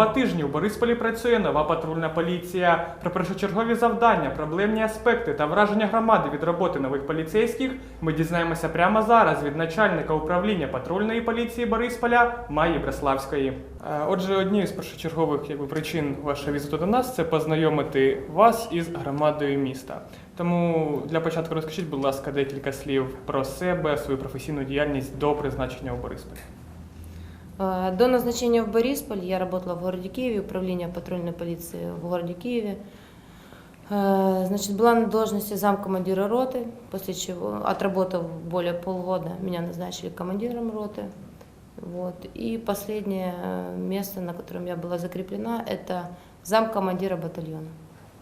два тижні у Борисполі працює нова патрульна поліція. Про першочергові завдання, проблемні аспекти та враження громади від роботи нових поліцейських ми дізнаємося прямо зараз від начальника управління патрульної поліції Борисполя Маї Бреславської. Е, Отже, однією з першочергових якби, причин вашого візиту до нас це познайомити вас із громадою міста. Тому для початку розкажіть, будь ласка, декілька слів про себе, свою професійну діяльність до призначення у Борисполі. Э, До назначения в Борисполь я работала в городе Киеве, управление патрульной полиции в городе Киеве. Э, Значит, была на должности замкомандира роты, после чего, отработав более полгода, меня назначили командиром роты. Вот. И последнее э, место, на котором я была закреплена, это замкомандира батальона.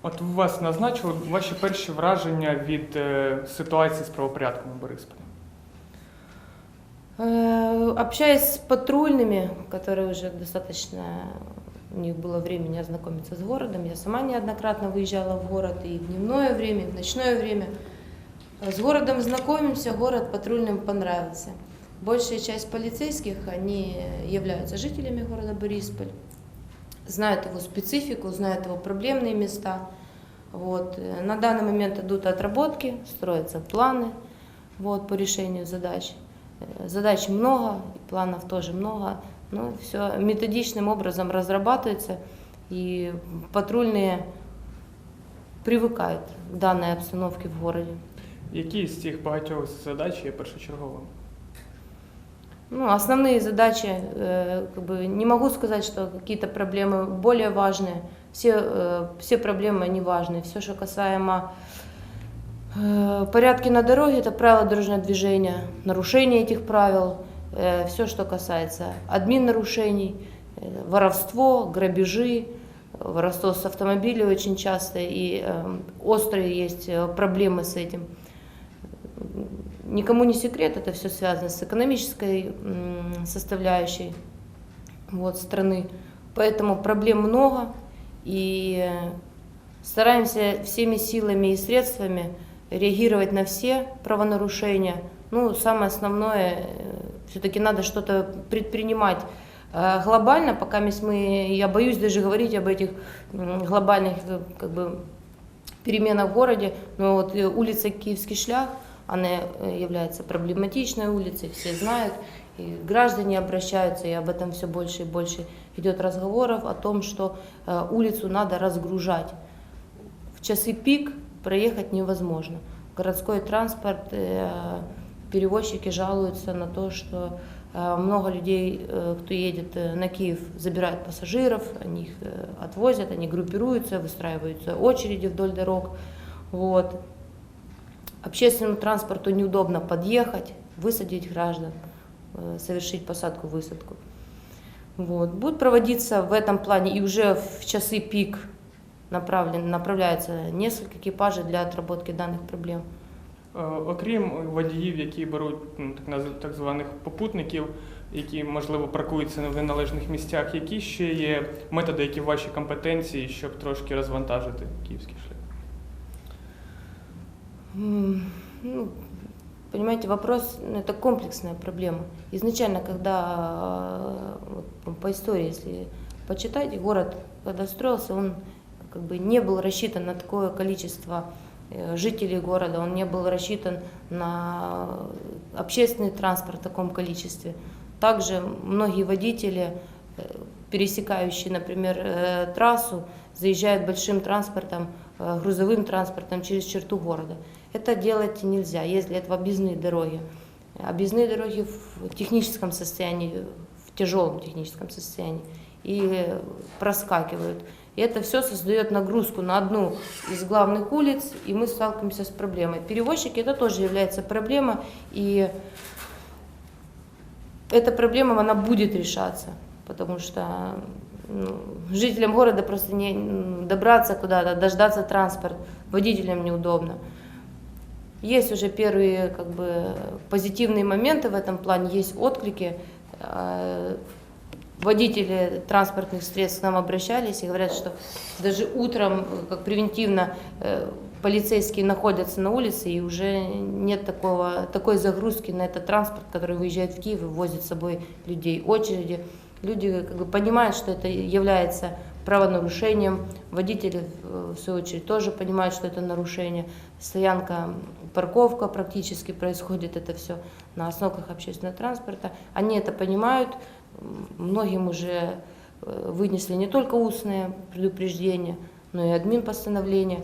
От вас назначили ваші перші враження від е, ситуації з правопорядком у Борисполі. Э, Общаясь с патрульными, которые уже достаточно, у них было времени ознакомиться с городом, я сама неоднократно выезжала в город и в дневное время, и в ночное время. С городом знакомимся, город патрульным понравился. Большая часть полицейских, они являются жителями города Борисполь, знают его специфику, знают его проблемные места. Вот. На данный момент идут отработки, строятся планы вот, по решению задач. Э, Задач много, планов тоже много. Но все методичным образом разрабатывается, и патрульные привыкают к данной обстановке в городе. Які з цих багатьох задач є першочерговими? Ну, основные задачи, э, как бы, не могу сказать, что какие-то проблемы более важные. Все, э, все проблемы они важные. Все, что касаемо порядки на дороге, это правила дорожного движения, нарушение этих правил, все, что касается админ нарушений, э, воровство, грабежи, э, воровство с автомобилей очень часто, и э, острые есть э, проблемы с этим. Никому не секрет, это все связано с экономической составляющей вот, страны. Поэтому проблем много, и э, стараемся всеми силами и средствами реагировать на все правонарушения. Ну, самое основное, все-таки надо что-то предпринимать э, глобально, пока мы, я боюсь даже говорить об этих глобальных э, как бы, переменах в городе, но вот э, улица Киевский шлях, она э, является проблематичной улицей, все знают, и граждане обращаются, и об этом все больше и больше идет разговоров о том, что э, улицу надо разгружать. В часы пик проехать невозможно. Городской транспорт, э, перевозчики жалуются на то, что э, много людей, э, кто едет на Киев, забирают пассажиров, они их отвозят, они группируются, выстраиваются очереди вдоль дорог. Вот. Общественному транспорту неудобно подъехать, высадить граждан, совершить посадку-высадку. Вот. Будет проводиться в этом плане и уже в часы пик направлен, направляется несколько экипажей для отработки данных проблем. Е, Окрім водіїв, які беруть ну, так, наз- так званих попутників, які можливо паркуються в неналежних місцях, які ще є методи, які в вашій компетенції, щоб трошки розвантажити київський шлях? М, ну, понимаете, вопрос ну, это комплексная проблема. Изначально, когда э, вот, по истории, если почитать, город, когда строился, он как бы не был рассчитан на такое количество э, жителей города, он не был рассчитан на общественный транспорт в таком количестве. Также многие водители, э, пересекающие, например, э, трассу, заезжают большим транспортом, грузовым транспортом через черту города. Это делать нельзя, есть для этого объездные дороги. Объездные дороги в техническом состоянии, в тяжелом техническом состоянии, и проскакивают. И это все создает нагрузку на одну из главных улиц, и мы сталкиваемся с проблемой. Перевозчики это тоже является проблема, и эта проблема, она будет решаться, потому что ну, жителям города просто не добраться куда-то, дождаться транспорт, водителям неудобно. Есть уже первые как бы, позитивные моменты в этом плане, есть отклики. Э, Водители транспортных средств к нам обращались и говорят, что даже утром, э, как превентивно, э, полицейские находятся на улице, и уже нет такого, такой загрузки на этот транспорт, который выезжает в Киев и возит с собой людей. Очереди Люди как бы понимают, что это является правонарушением. Водители, э, в свою очередь, тоже понимают, что это нарушение. Стоянка, парковка практически происходит это все на остановках общественного транспорта. Они это понимают. Многим уже э, вынесли не только устные предупреждения, но и админ постановления.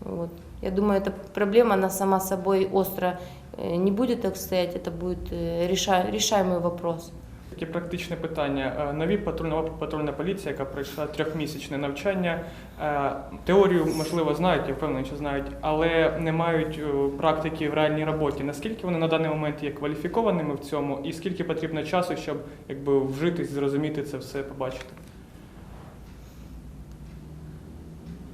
Вот. Я думаю, эта проблема, она сама собой остро э, не будет так стоять, это будет э, реша- решаемый вопрос. Таке практичне питання. Е, Нові патрульна патрульна поліція, яка пройшла трьохмісячне навчання, е, теорію можливо знають, я впевнений, що знають, але не мають е, практики в реальній роботі. Наскільки вони на даний момент є кваліфікованими в цьому, і скільки потрібно часу, щоб якби вжитись, зрозуміти це все, побачити?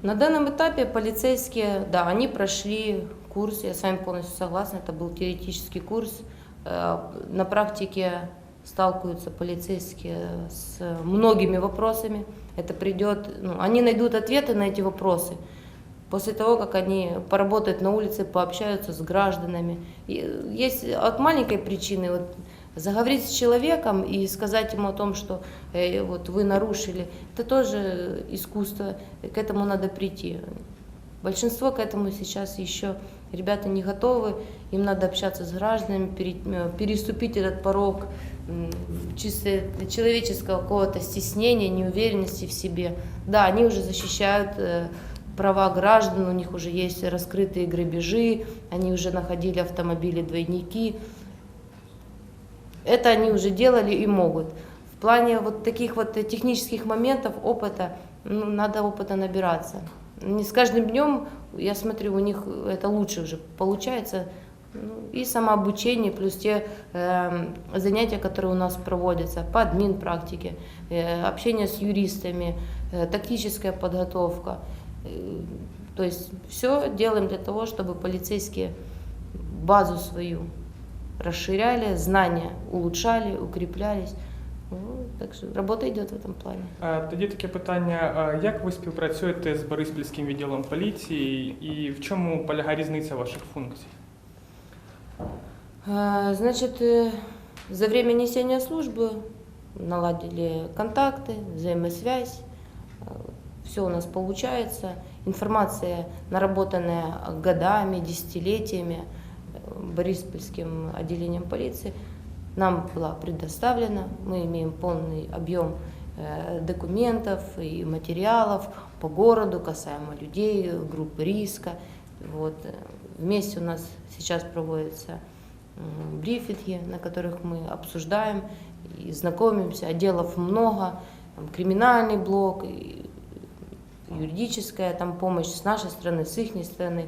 На данном этапе полицейские, да, они прошли курс, я с вами полностью согласна, это был теоретический курс. Э, На практике Сталкиваются полицейские с многими вопросами. Это придет, ну, они найдут ответы на эти вопросы после того, как они поработают на улице, пообщаются с гражданами. И есть от маленькой причины вот, заговорить с человеком и сказать ему о том, что э, вот вы нарушили, это тоже искусство, к этому надо прийти. Большинство к этому сейчас еще ребята не готовы, им надо общаться с гражданами, пере- переступить этот порог чисто человеческого какого-то стеснения, неуверенности в себе. Да, они уже защищают э, права граждан, у них уже есть раскрытые грабежи, они уже находили автомобили-двойники. Это они уже делали и могут. В плане вот таких вот технических моментов опыта, ну, надо опыта набираться. Не с каждым днем, я смотрю, у них это лучше уже получается. Ну, И самообучение, плюс те э, занятия, которые у нас проводятся по админ практике, э, общение с юристами, э, тактическая подготовка. Э, то есть все делаем для того, чтобы полицейские базу свою расширяли, знания улучшали, укреплялись. Ну, так что работа идет в этом плане. Е, Тоді таке питання: Е, як ви співпрацюєте з Бориспільським відділом поліції, і в чому полягає різниця ваших функцій? А, Значит, э, за время несения службы наладили контакты, взаимосвязь. Все у нас получается. Информация, наработанная годами, десятилетиями э, Бориспольским отделением полиции, нам была предоставлена. Мы имеем полный объем э, документов и материалов по городу, касаемо людей, группы риска. Вот. Вместе у нас сейчас проводятся брифинги, на которых мы обсуждаем и знакомимся. Отделов много, там криминальный блок, юридическая там помощь с нашей стороны, с их стороны.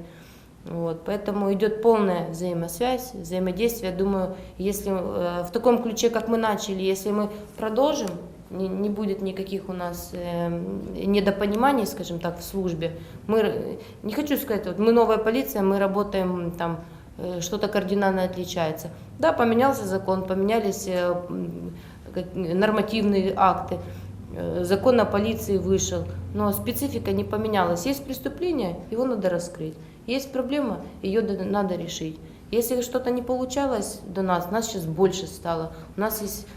Вот, поэтому идет полная взаимосвязь, взаимодействие. Думаю, если э, в таком ключе, как мы начали, если мы продолжим, не, не будет никаких у нас э, недопониманий, скажем так, в службе. Мы, не хочу сказать, вот мы новая полиция, мы работаем там, э, что-то кардинально отличается. Да, поменялся закон, поменялись э, как- нормативные акты, э, закон о полиции вышел, но специфика не поменялась. Есть преступление, его надо раскрыть. Есть проблема, ее надо решить. Если что-то не получалось до нас, нас сейчас больше стало, у нас есть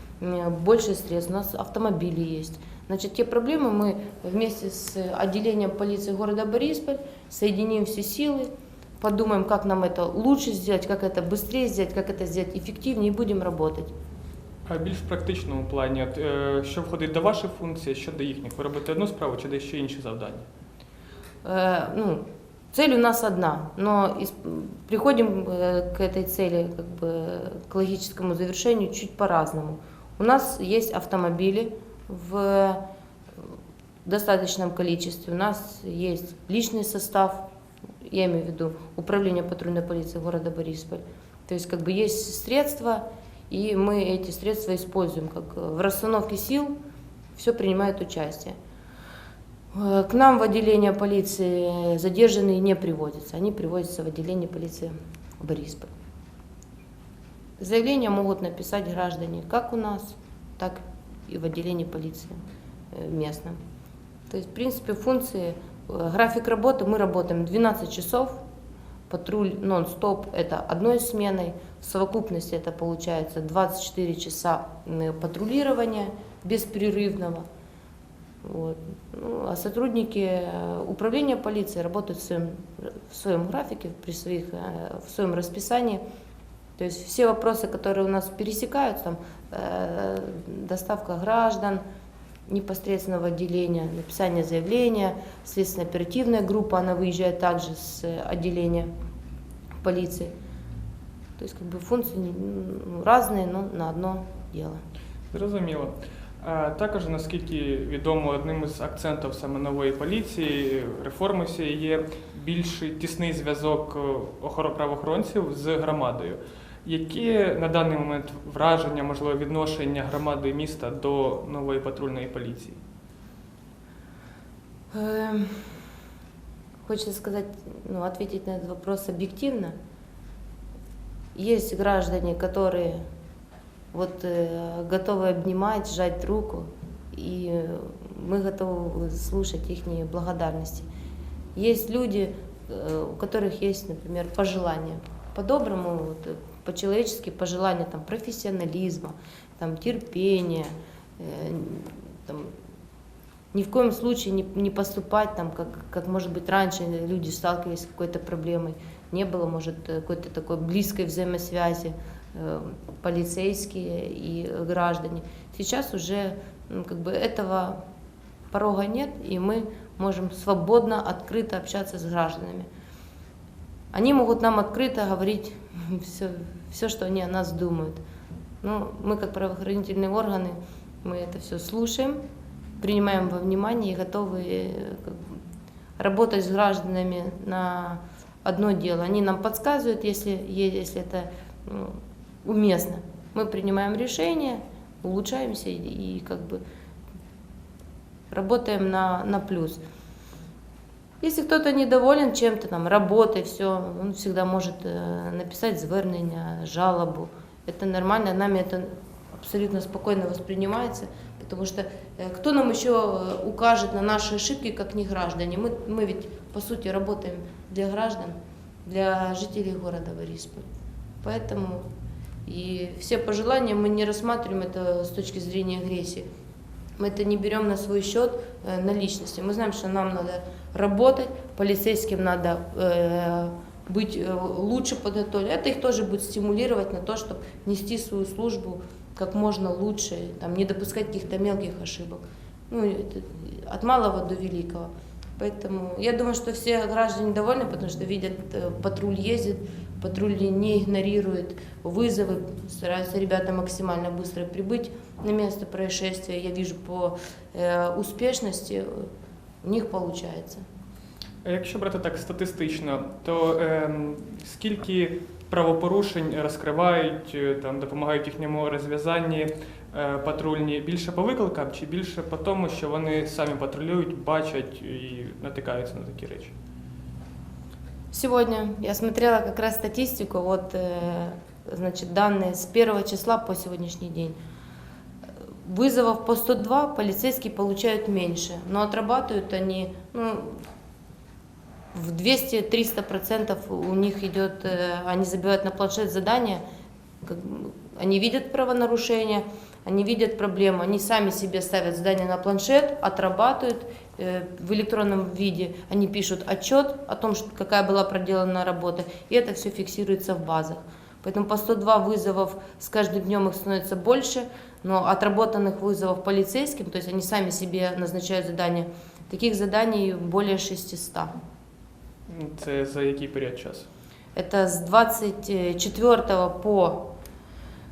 больше средств, у нас автомобили есть. Значит, те проблемы мы вместе с отделением полиции города Борисполь соединим все силы, подумаем, как нам это лучше сделать, как это быстрее сделать, как это сделать эффективнее и будем работать. А більш в практичному плані, от, е, що входить до ваших функцій, що до їхніх? Ви робите одну справу чи десь ще інші завдання? Э, ну, цель у нас одна, но ис- приходим э, к этой цели, как бы к логическому завершению чуть по-разному. У нас есть автомобили в достаточном количестве, у нас есть личный состав, я имею в виду управление патрульной полиции города Борисполь. То есть как бы есть средства, и мы эти средства используем как э, в расстановке сил, все принимает участие. Э, К нам в отделение полиции задержанные не приводятся, они приводятся в отделение полиции Борисполь. Заявления могут написать граждане как у нас, так и в отделении полиции э, местном. То есть, в принципе, функции, э, график работы, мы работаем 12 часов, патруль нон-стоп – это одной сменой, в совокупности это получается 24 часа патрулирования, беспрерывного. Вот. Ну, а сотрудники э, управления полиции работают в своем, в своем графике, при своих, в своем расписании. То есть все вопросы, которые у нас пересекаются, там, э, доставка граждан, непосредственного отделения, написание заявления, следственно-оперативная группа, она выезжает также с отделения полиции. То есть как бы функции разные, но на одно дело. Зрозуміло. Е, Також, наскільки відомо, одним із акцентів саме нової поліції, реформи всієї є більш тісний зв'язок е, охоро- правоохоронців з громадою. Які на даний момент враження, можливо, відношення громади міста до нової патрульної поліції? Эм, Хочется сказать, ну, ответить на этот вопрос объективно. Есть граждане, которые вот э, готовы обнимать, сжать руку, и мы готовы слушать их благодарности. Есть люди, э, у которых есть, например, пожелания. По-доброму, вот, э, по-человечески пожелания там, профессионализма, там, терпения, э, там, ни в коем случае не, не поступать там, как, как может быть раньше люди сталкивались с какой-то проблемой. Не было, может, какой-то такой близкой взаимосвязи полицейские и граждане. Сейчас уже как бы этого порога нет, и мы можем свободно, открыто общаться с гражданами. Они могут нам открыто говорить все, все, что они о нас думают. Ну, мы как правоохранительные органы, мы это все слушаем, принимаем во внимание и готовы э, работать с гражданами на одно дело. Они нам подсказывают, если, если это ну, уместно. Мы принимаем решение, улучшаемся и, и как бы работаем на, на плюс. Если кто-то недоволен чем-то, там, работой, все, он всегда может э, написать звернення, жалобу. Это нормально, нами это абсолютно спокойно воспринимается, потому что э, кто нам еще э, укажет на наши ошибки, как не граждане? Мы, мы ведь, по сути, работаем для граждан, для жителей города Борисполь. Поэтому и все пожелания мы не рассматриваем это с точки зрения агрессии. Мы это не берем на свой счет э, на личности. Мы знаем, что нам надо работать, полицейским надо э, быть э, лучше подготовленным. Это их тоже будет стимулировать на то, чтобы нести свою службу как можно лучше, там, не допускать каких-то мелких ошибок. Ну, это от малого до великого. Поэтому я думаю, что все граждане довольны, потому что видят, э, патруль ездит, патруль не игнорирует вызовы, стараются ребята максимально быстро прибыть на место происшествия. Я вижу по э, успешности э, у них получается. А Якщо брати так статистично, то ем, скільки правопорушень розкривають, е, там допомагають їхньому розв'язанні е, патрульні більше по викликам чи більше по тому, що вони самі патрулюють, бачать і натикаються на такі речі? Сегодня я смотрела как раз статистику, вот, э, значит, данные с первого числа по сегодняшний день. Вызовов по 102 полицейские получают меньше, но отрабатывают они ну, в 200-300 процентов у них идет, э, они забивают на планшет задания, они видят правонарушения, они видят проблему, они сами себе ставят задание на планшет, отрабатывают э, в электронном виде, они пишут отчет о том, какая была проделана работа, и это все фиксируется в базах. Поэтому по 102 вызовов с каждым днем их становится больше, но отработанных вызовов полицейским, то есть они сами себе назначают задания, таких заданий более 600. Це за який період часу? Это с 24 по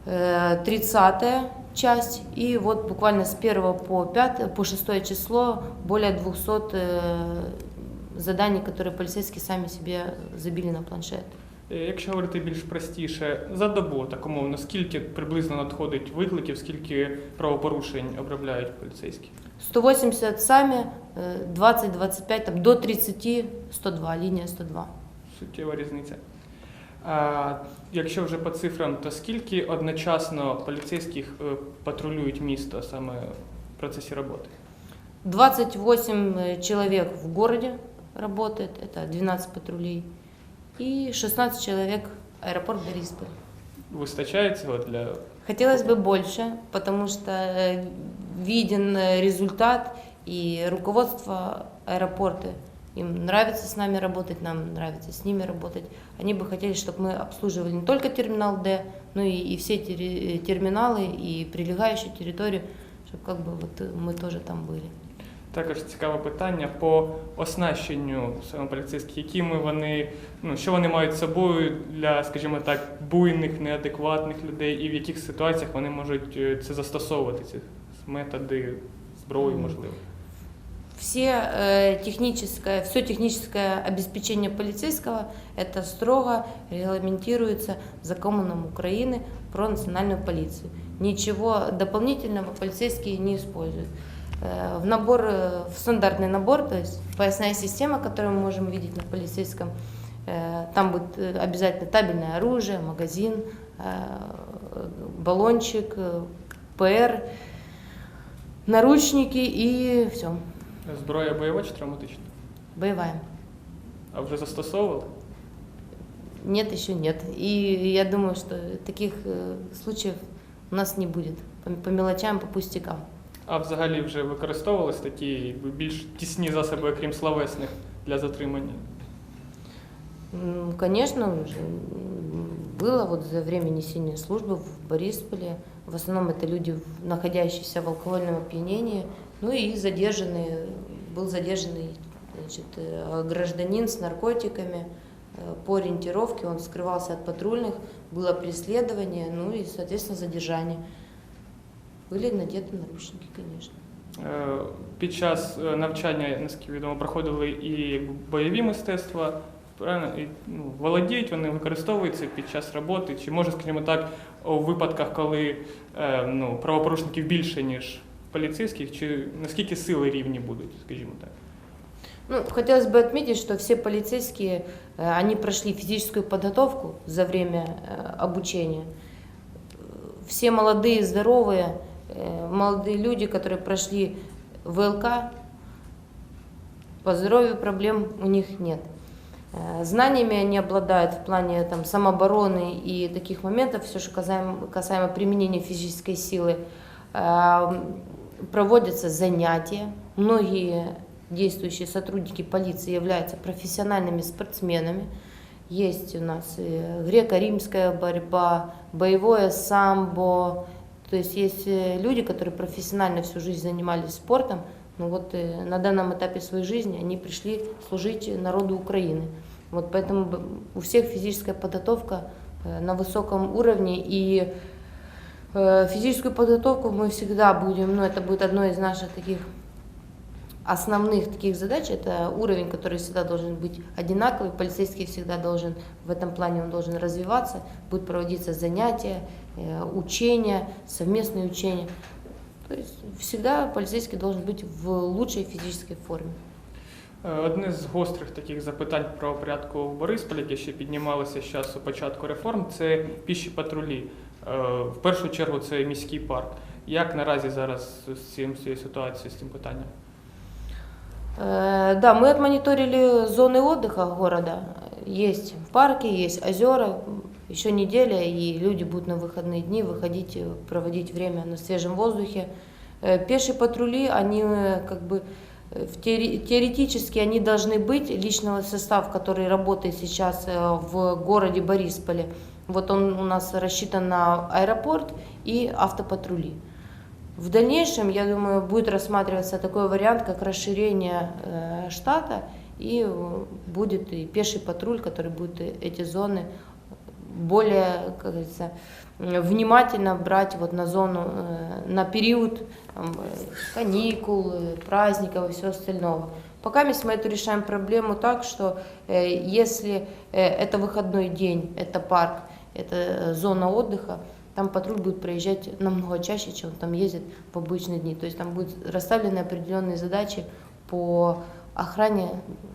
30 часть, и вот буквально с 1 по 5, по 6 число более 200 э, заданий, которые полицейские сами себе забили на планшет. Е, Якщо говорити більш простіше, за добу так умовно, скільки приблизно надходить викликів, скільки правопорушень обробляють поліцейські? 180 сами, э, 20-25, там, до 30, 102, линия 102. Суттєва різниця. А якщо вже по цифрам, то скільки одночасно поліцейських е, патрулюють місто саме в процесі роботи? 28 э, человек в городе работает, это 12 патрулей, и 16 человек аэропорт Борисполь. Вистачає цього для Хотелось бы больше, потому что э, виден э, результат, и руководство аэропорта, им нравится с нами работать, нам нравится с ними работать. Они бы хотели, чтобы мы обслуживали не только терминал Д, но и, и все тери- терминалы и прилегающую территорию, чтобы как бы вот э, мы тоже там были. Також цікаве питання по оснащенню саме поліцейських, якими вони, ну що вони мають з собою для, скажімо так, буйних, неадекватних людей, і в яких ситуаціях вони можуть е, це застосовувати, ці методи зброї, Мгм. можливо. Все э, техническое, все техническое обеспечение полицейского это строго регламентируется законом Украины про национальную полицию. Ничего дополнительного полицейские не используют. Э, В набор, э, в стандартный набор, то есть поясная система, которую мы можем видеть на полицейском, там будет обязательно табельное оружие, магазин, баллончик, ПР, наручники и все. Зброя бойова чи травматична? Боевая. А вже застосовували? Нет, еще нет. И я думаю, что таких э, случаев у нас не будет. По, по мелочам, по пустякам. А взагалі вже використовувались такі якби, більш тісні засоби, окрім словесних, для затримання? М, Конечно, уже м, было вот за время несения службы в Борисполе. В основном это люди, в- находящиеся в алкогольном опьянении. Ну и задержанный, был задержанный значит, э, гражданин с наркотиками. Э, По ориентировке он скрывался от патрульных, было преследование, ну и, соответственно, задержание. Были надеты наручники, конечно. Е, Під час е, навчання, наскільки відомо, проходили і якби, бойові мистецтва. Правильно? І, ну, володіють вони, використовуються під час роботи. Чи може, скажімо так, у випадках, коли е, ну, правопорушників більше, ніж поліцейських, чи наскільки сили рівні будуть, скажімо так? Ну, хотелось бы отметить, что все полицейские, э, они прошли физическую подготовку за время э, обучения. Э, Все молодые, здоровые, э, молодые люди, которые прошли ВЛК, по здоровью проблем у них нет. Э, Знаниями они обладают в плане там, самообороны и таких моментов, все, что касаемо, касаемо применения физической силы. Проводятся занятия. Многие действующие сотрудники полиции являются профессиональными спортсменами. Есть у нас греко-римская борьба, боевое самбо. То есть есть э, люди, которые профессионально всю жизнь занимались спортом, но вот э, на данном этапе своей жизни они пришли служить народу Украины. Вот поэтому у всех физическая подготовка э, на высоком уровне и физическую подготовку мы всегда будем, ну это будет одной из наших таких основных таких задач это уровень, который всегда должен быть одинаковый, полицейский всегда должен в этом плане он должен развиваться, будут проводиться занятия, э, учения, совместные учения. То есть всегда полицейский должен быть в лучшей физической форме. Е, Одне з гострих таких запитань про порядку в Борисполі, яке ще піднімалося з часу початку реформ, це піші патрулі. Е, В першу чергу це міський парк. Як наразі зараз з цим з цією ситуацією, з цим питанням? Э, Да, мы отмониторили зоны отдыха города. Есть парки, есть озера. Еще неделя, и люди будут на выходные дни выходить, э, проводить время на свежем воздухе. Э, Пешие патрули, они э, как бы э, в теоре- теоретически они должны быть, личного состава, который работает сейчас э, в городе Борисполе. вот он у нас рассчитан на аэропорт и автопатрули. В дальнейшем, я думаю, будет рассматриваться такой вариант, как расширение э, штата, и э, будет и пеший патруль, который будет эти зоны более, как говорится, внимательно брать вот на зону, э, на период там, каникул, праздников и всего остального. Пока мы эту решаем проблему так, что если это выходной день, это парк, это э, зона отдыха, там патруль будет проезжать намного чаще, чем он там ездит в обычные дни. То есть там будут расставлены определенные задачи по охране,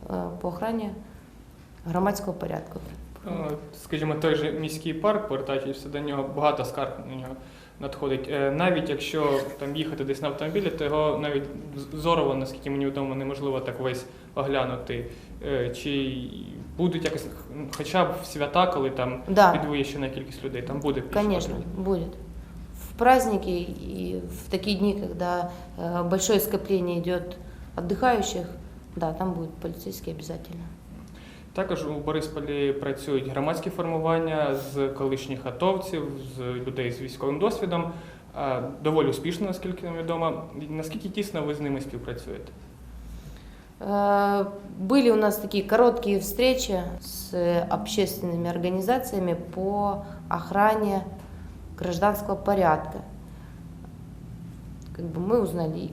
э, по охране громадського порядку. Е, Скажімо, той же міський парк, повертаючись до нього, багато скарг на нього надходить. Е, Навіть якщо там їхати десь на автомобілі, то його навіть з- зорово, наскільки мені відомо, неможливо так весь оглянути. Е, Чи будуть якось, хоча б свята, коли там Да. підвищена кількість людей, там буде Конечно, патруль? будет. В праздники и в такие дни, когда э, большое скопление идет отдыхающих, да, там будут полицейские обязательно. Також у Борисполі працюють громадські формування з колишніх атовців, з людей з військовим досвідом. А, Доволі успішно, наскільки нам відомо. Наскільки тісно ви з ними співпрацюєте? Э, Были у нас такие короткие встречи с общественными организациями по охране гражданского порядка. Как бы мы узнали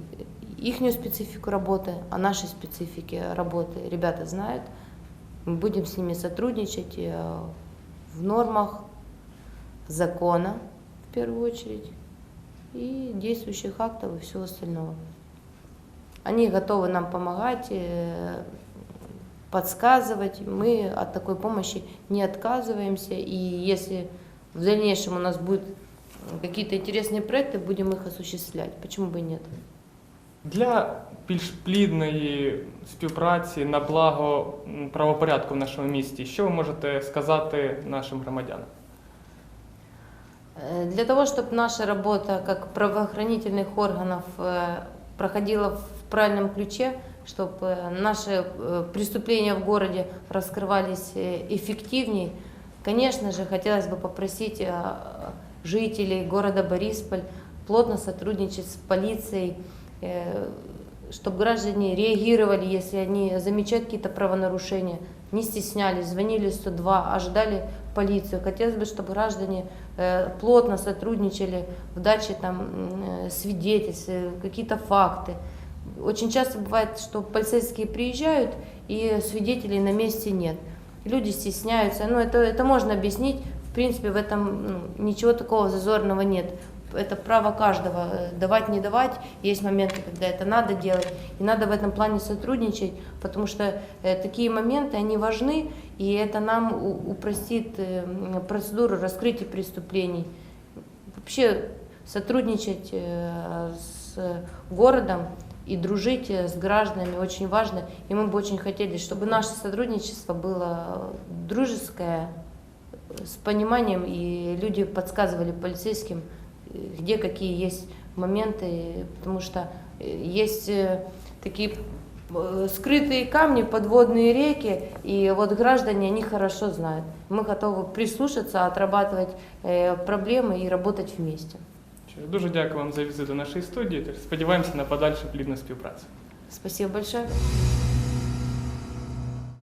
их специфику работы, о нашей специфике работы. Ребята знают. Мы будем с ними сотрудничать э, в нормах закона, в первую очередь, и действующих актов и всего остального. Они готовы нам помогать, э, подсказывать. Мы от такой помощи не отказываемся. И если в дальнейшем у нас будут какие-то интересные проекты, будем их осуществлять. Почему бы и нет? Для більш плідної співпраці на благо м, правопорядку в нашому місті, що ви можете сказати нашим громадянам? Э, Для того, чтобы наша работа как правоохранительных органов э, проходила в правильном ключе, чтобы наши э, преступления в городе раскрывались э, эффективней, конечно же, хотелось бы попросить э, жителей города Борисполь плотно сотрудничать с полицией, чтобы граждане реагировали, если они замечают какие-то правонарушения, не стеснялись, звонили 102, ожидали полицию. Хотелось бы, чтобы граждане плотно сотрудничали в даче там, свидетельств, какие-то факты. Очень часто бывает, что полицейские приезжают, и свидетелей на месте нет. Люди стесняются. Ну, это, это можно объяснить. В принципе, в этом ну, ничего такого зазорного нет. Это право каждого. э, Давать, не давать. Есть моменты, когда это надо делать. И надо в этом плане сотрудничать, потому что э, такие моменты, они важны, и это нам у- упростит э, процедуру раскрытия преступлений. Вообще сотрудничать э, с городом и дружить э, с гражданами очень важно. И мы бы очень хотели, чтобы наше сотрудничество было дружеское, э, с пониманием, и люди подсказывали полицейским, э, где какие есть моменты, потому что есть такие скрытые камни, подводные реки, и вот граждане, они хорошо знают. Мы готовы прислушаться, отрабатывать проблемы и работать вместе. Що, Дуже дякую вам за візит до нашої студії. Сподіваємося на подальшу плідну співпрацю. Спасибо большое.